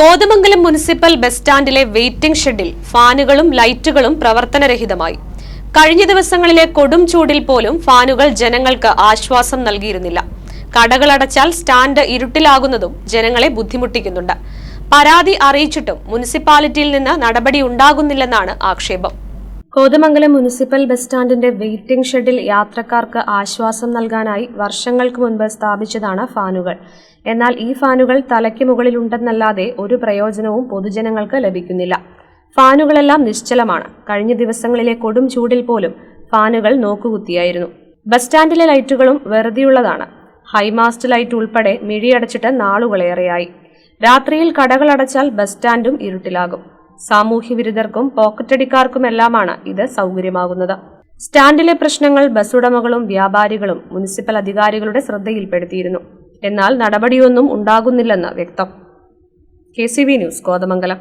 Kothamangalam municipal bus സ്റ്റാൻഡിലെ waiting ഷെഡിൽ ഫാനുകളും ലൈറ്റുകളും പ്രവർത്തനരഹിതമായി. കഴിഞ്ഞ ദിവസങ്ങളിലെ കൊടും ചൂടിൽ പോലും ഫാനുകൾ ജനങ്ങൾക്ക് ആശ്വാസം നൽകിയിരുന്നില്ല. കടകളടച്ചാൽ സ്റ്റാൻഡ് ഇരുട്ടിലാകുന്നതും ജനങ്ങളെ ബുദ്ധിമുട്ടിക്കുന്നുണ്ട്. പരാതി അറിയിച്ചിട്ടും മുനിസിപ്പാലിറ്റിയിൽ നിന്ന് നടപടി ഉണ്ടാകുന്നില്ലെന്നാണ് ആക്ഷേപം. കോതമംഗലം മുനിസിപ്പൽ ബസ് സ്റ്റാൻഡിന്റെ വെയിറ്റിംഗ് ഷെഡിൽ യാത്രക്കാർക്ക് ആശ്വാസം നൽകാനായി വർഷങ്ങൾക്ക് മുൻപ് സ്ഥാപിച്ചതാണ് ഫാനുകൾ. എന്നാൽ ഈ ഫാനുകൾ തലയ്ക്ക് മുകളിലുണ്ടെന്നല്ലാതെ ഒരു പ്രയോജനവും പൊതുജനങ്ങൾക്ക് ലഭിക്കുന്നില്ല. ഫാനുകളെല്ലാം നിശ്ചലമാണ്. കഴിഞ്ഞ ദിവസങ്ങളിലെ കൊടും ചൂടിൽ പോലും ഫാനുകൾ നോക്കുകുത്തിയായിരുന്നു. ബസ് സ്റ്റാൻഡിലെ ലൈറ്റുകളും വെറുതെയുള്ളതാണ്. ഹൈമാസ്റ്റ് ലൈറ്റ് ഉൾപ്പെടെ മിഴിയടച്ചിട്ട് നാളുകളേറെയായി. രാത്രിയിൽ കടകളടച്ചാൽ ബസ് സ്റ്റാൻഡും ഇരുട്ടിലാകും. സാമൂഹ്യ വിരുദ്ധർക്കും പോക്കറ്റടിക്കാർക്കുമെല്ലാമാണ് ഇത് സൗകര്യമാകുന്നത്. സ്റ്റാൻഡിലെ പ്രശ്നങ്ങൾ ബസ് ഉടമകളും വ്യാപാരികളും മുനിസിപ്പൽ അധികാരികളുടെ ശ്രദ്ധയിൽപ്പെടുത്തിയിരുന്നു. എന്നാൽ നടപടിയൊന്നും ഉണ്ടാകുന്നില്ലെന്ന് വ്യക്തം. K C news Kothamangalam.